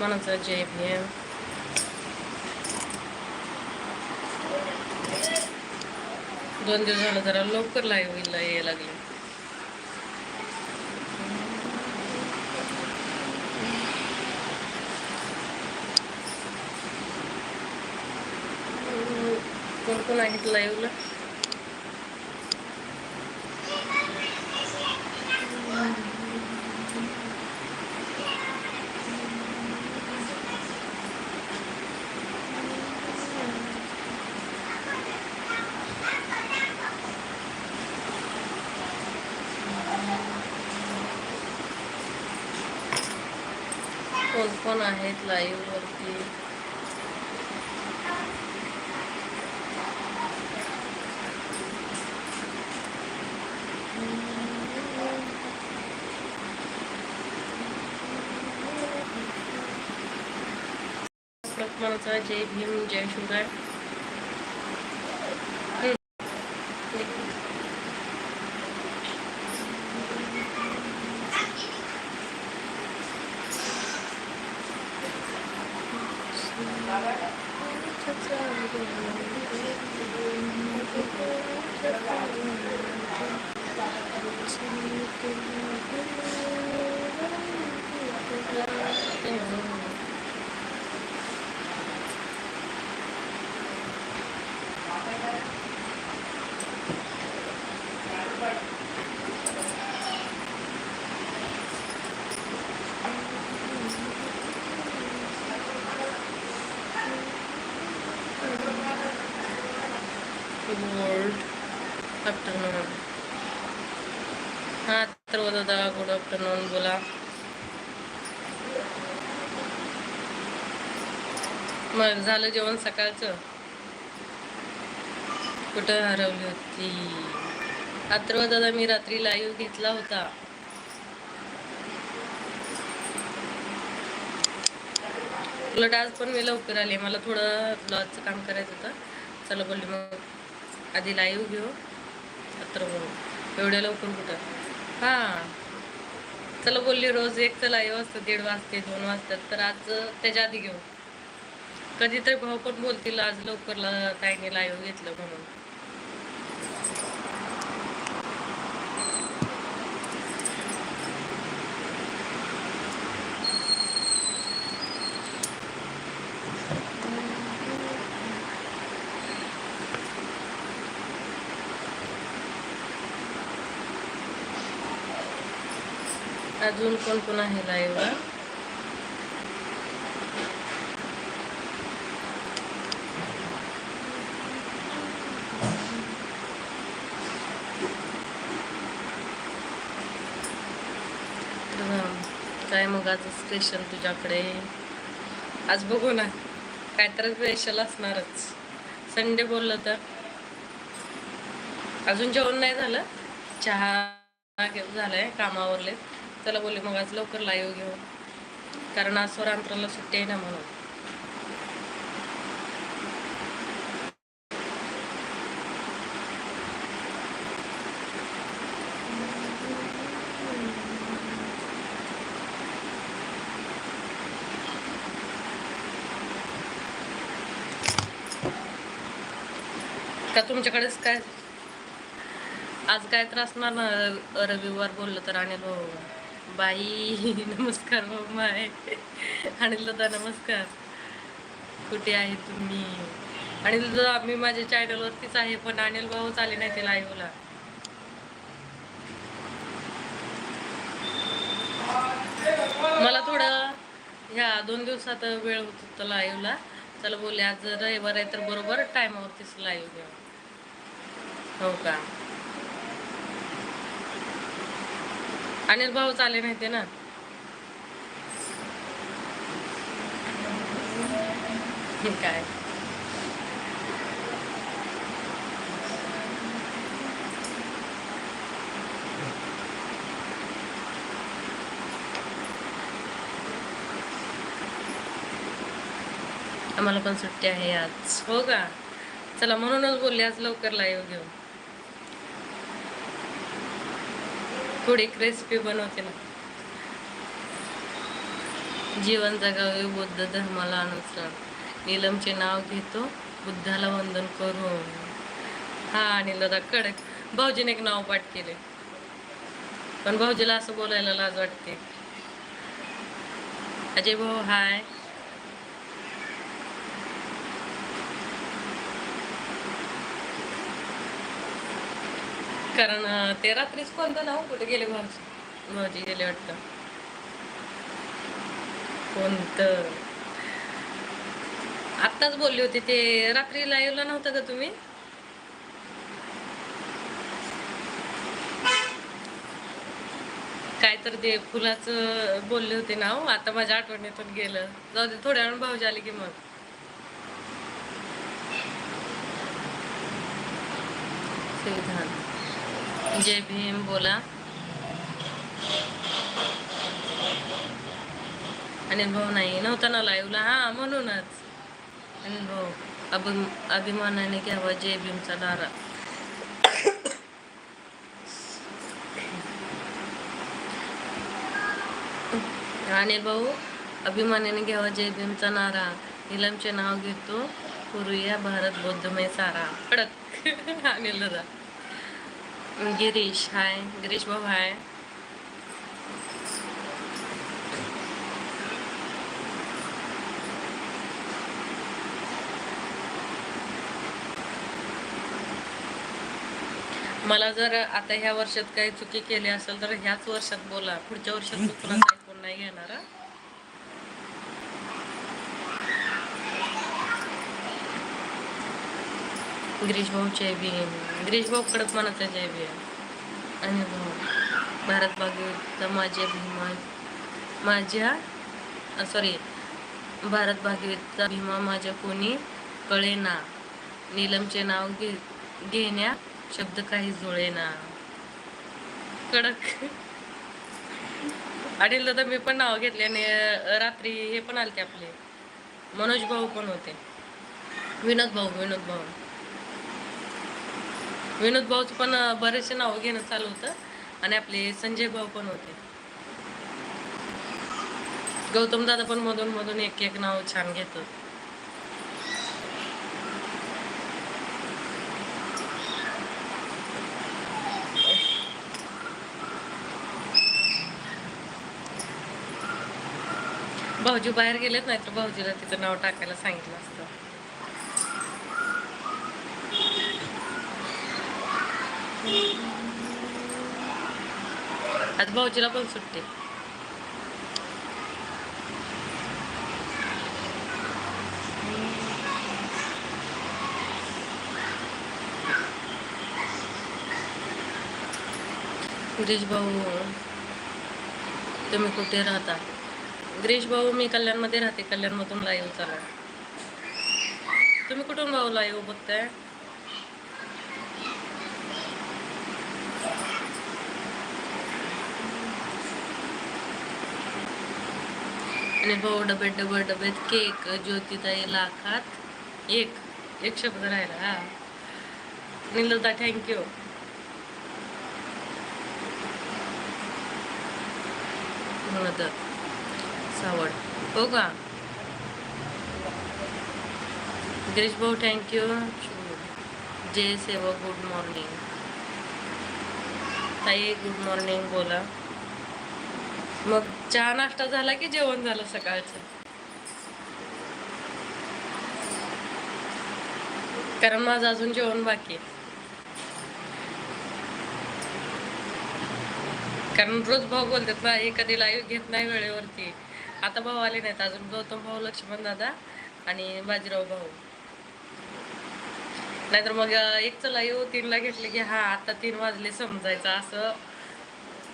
मनाचा जय भीम दोन दिवस झालं जरा लवकर लाईव्ह यायला लागले. कोण कोण आहेत लाईव्हला कोण कोण आहेत लाईव्ह वरती. जय भीम जय शिवराय गुड आफ्टरनून हां तर दादा गुड आफ्टरनून बोला. मग झालं जेवण सकाळचं? कुठं हरवली होती? अथर्व दादा मी रात्री लाईव्ह घेतला होता. उलट आज पण मी लवकर आले. मला थोडं ब्लॉजचं काम करायचं होतं. चला बोलली मग आधी लाईव्ह घेऊ. अथर्व हो, एवढ्या लवकर कुठं? हां. चला बोलली रोज एक तर लाईव्ह वाजता दीड वाजते दोन वाजतात तर आज त्याच्या आधी घेऊ. कधीतरी भाऊ पण बोलतील आज लवकर ताईने लाईव्ह घेतलं म्हणून. अजून कोण कोण आहे लाईव्हला काय मग आज स्पेशल तुझ्याकडे? आज बघू ना काय तर स्पेशल असणारच. संडे बोललं तर. अजून जेवण नाही झालं? चहा घेऊन झालंय कामावरले. चला बोलले मग आज लवकर लाईव्ह घेऊ कारण आज स्वरांतराला सुट्टी आहे ना म्हणून. का तुमच्याकडेच काय? आज काय त्रास ना? रविवार बोललं तर आणि हो बाई नमस्कार मम्मा माय अनिलदा नमस्कार. कुठे आहे तुम्ही? आणि दादा मी माझ्या चॅनलवरतीच आहे पण अनिल भाऊच आले नाही ते लाईव्हला मला थोडं ह्या दोन दिवसात वेळ होत होता लाईव्हला चला बोलले आज रविवार आहे तर बरोबर टायमावरतीच लाईव्ह घ्या हो का? अनिल भाऊ चाले नाही ते ना? काय? आम्हाला पण सुट्टी आहे आज. हो का? चला म्हणूनच बोलले आज लवकर लाईव्ह घेऊ थोडी एक रेसिपी बनवते ना. जीवन जगावे बुद्ध धर्माला अनुसरण. नीलमचे नाव घेतो बुद्धाला वंदन करू हा आणि लदा कडक भाऊजीने एक नाव पाठ केले. पण भाऊजीला असं बोलायला लाज वाटते. अजय भाऊ हाय कारण ते रात्रीच कोणतं नाव कुठे गेले भाऊजी भाऊजी गेले वाटतं. कोणतं? आत्ताच बोलली होती ते. रात्री लाईव्हला नव्हतं का तुम्ही? काय तर ते फुलाचं बोलले होते नाव. आता माझ्या आठवणीतून गेलं. जाऊ दे थोड्या वेळ भाऊजी आले की मग. सिद्धांत जय भीम बोला. अनिल भाऊ नाही नव्हता ना लाईव्हला हा म्हणूनच. अनिल भाऊ अभि अभिमानाने घ्यावा जय भीमचा नारा. अनिल भाऊ अभिमानाने घ्यावा जय भीमचा नारा. निलमचे नाव घेतो. पुरुया भारत बौद्धमय सारा. कडक. अनिल दादा गिरीश हाय. गिरीश भाऊ हाय. मला जर आता ह्या वर्षात काही चुकी केली असेल तर ह्याच वर्षात बोला. पुढच्या वर्षात चुकून ऐकून नाही घेणार गिरीश भाऊ बी भीम गिरीश भाऊ कडक मनाचा जय भीम आणि भारत भागवत माझ्या भीमा माझ्या सॉरी भारत भागवतचा भीमा माझ्या कोणी कळे ना. नीलमचे नाव घे घेण्या शब्द काही जुळे ना. कडक. आणि दादा मी पण नाव घेतले आणि रात्री हे पण आलते आपले. मनोज भाऊ पण होते. विनोद भाऊ विनोद भाऊ. विनोद भाऊचं पण बरेचसे नाव घेणं चालू होतं. आणि आपले संजय भाऊ पण होते. गौतम दादा पण मधून मधून एक एक नाव छान घेतो भाऊजी बाहेर गेलेत नाही तर भाऊजीला तिचं नाव टाकायला सांगितलं असतं. आज भाऊजीला पण सुट्टी. गिरीश भाऊ तुम्ही कुठे राहता? गिरीश भाऊ मी कल्याणमध्ये राहते. कल्याणमधून लाईव्ह चालू तुम्ही कुठून भाऊ लाईव्ह बघताय? आणि भाऊ डबे डबे डबेत केक ज्योतिताई लाखात एक. एक शब्द राहिला हा. निलदा थँक्यू म्हणत सावड. हो का? गिरीश भाऊ थँक्यू जय सेवा गुड मॉर्निंग ताई गुड मॉर्निंग बोला. मग चहा नाश्ता झाला की जेवण झालं सकाळचं? कारण माझं अजून जेवण बाकी आहे. कारण रोज भाऊ बोलतात ना हे कधी लाईव्ह घेत नाही वेळेवरती. आता भाऊ आले नाहीत अजून. गौतम भाऊ लक्ष्मण दादा आणि बाजीराव भाऊ. नाहीतर मग एकच लाईव्ह तीनला घेतले की हा आता तीन वाजले समजायचं. असं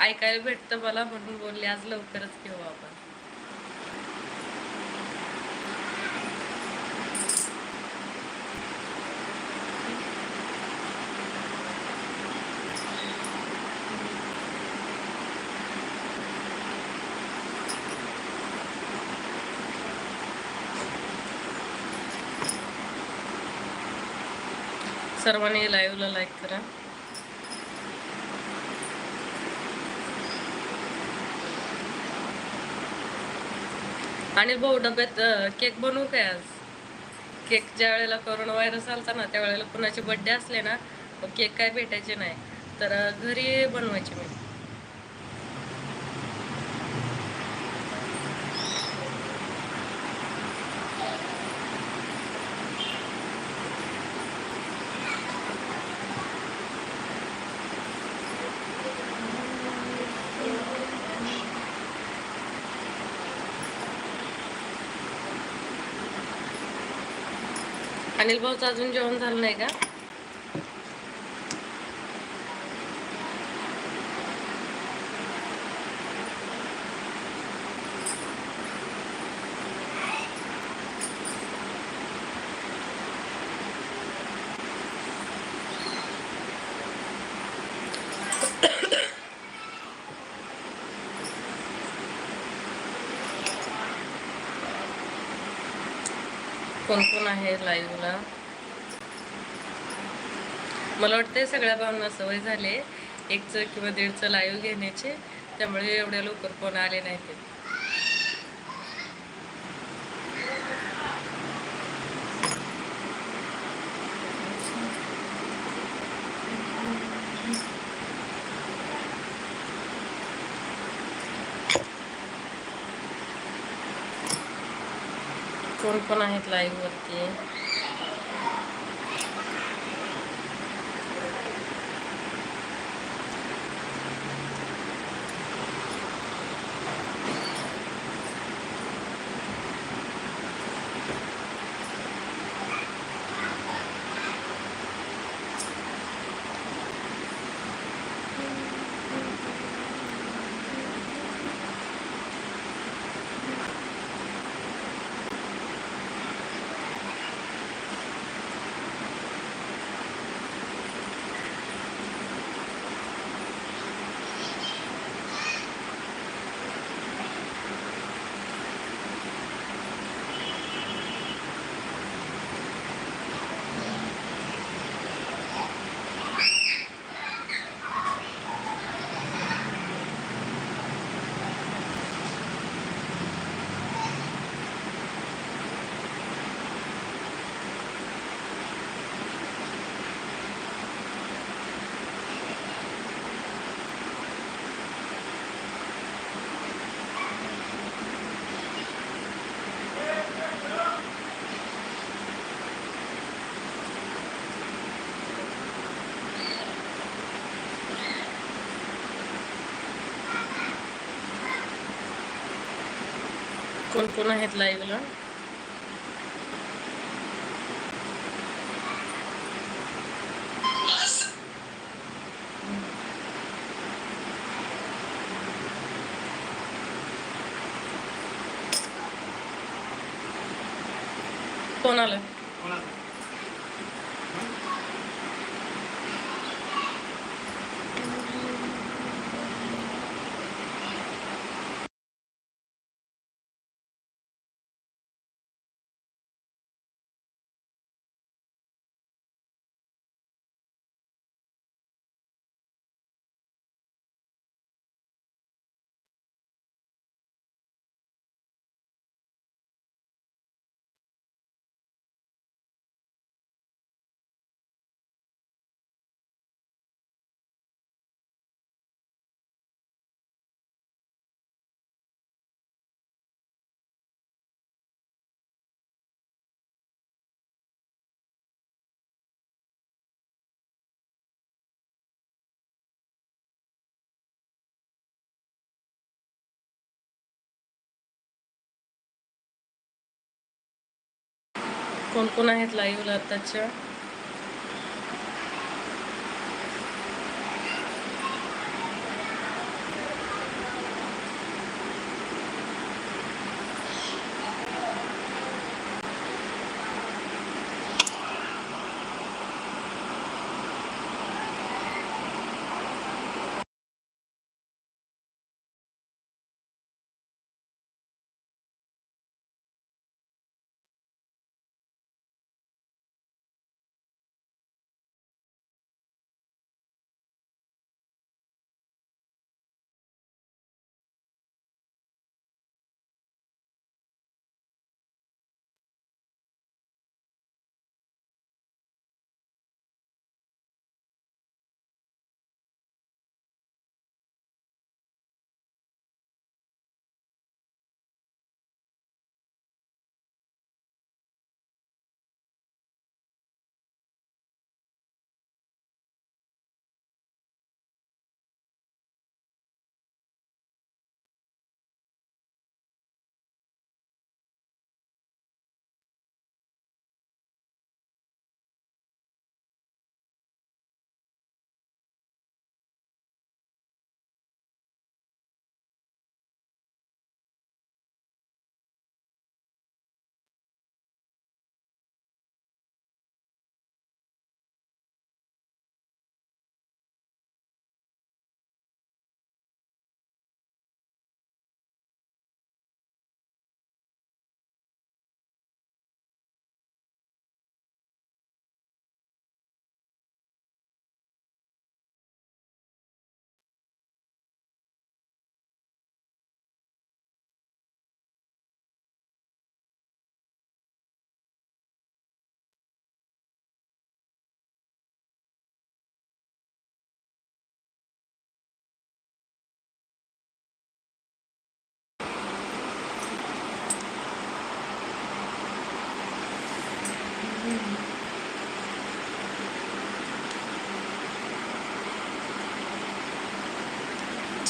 ऐकायला भेटतं मला म्हणून बोलले आज लवकरच घेऊ आपण. सर्वांनी लाईव्हला लाईक करा. आणि भाऊ डब्यात केक बनवू काय आज? केक ज्या वेळेला कोरोना व्हायरस आलता ना त्या वेळेला कुणाचे बड्डे असले ना मग केक काय भेटायचे नाही. तर घरी बनवायचे मी. अनिल भाऊचं अजून जेवण झालं नाही का कोण कोण आहे लाईव्हला मला वाटतं सगळ्या भावना सवय झाले एकचं किंवा दीडचं लाईव्ह घेण्याचे. त्यामुळे एवढ्या लवकर कोण आले नाही पण आहेत लाईव्हवरती कोण कोण आहेत लाईव्हला कोणाला? कोण कोण आहेत लाईव्हला आताच्या?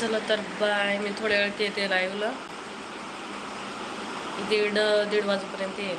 चला तर बाय. मी थोड्या वेळ येते लाईव्हला दीड दीड वाजेपर्यंत येईल.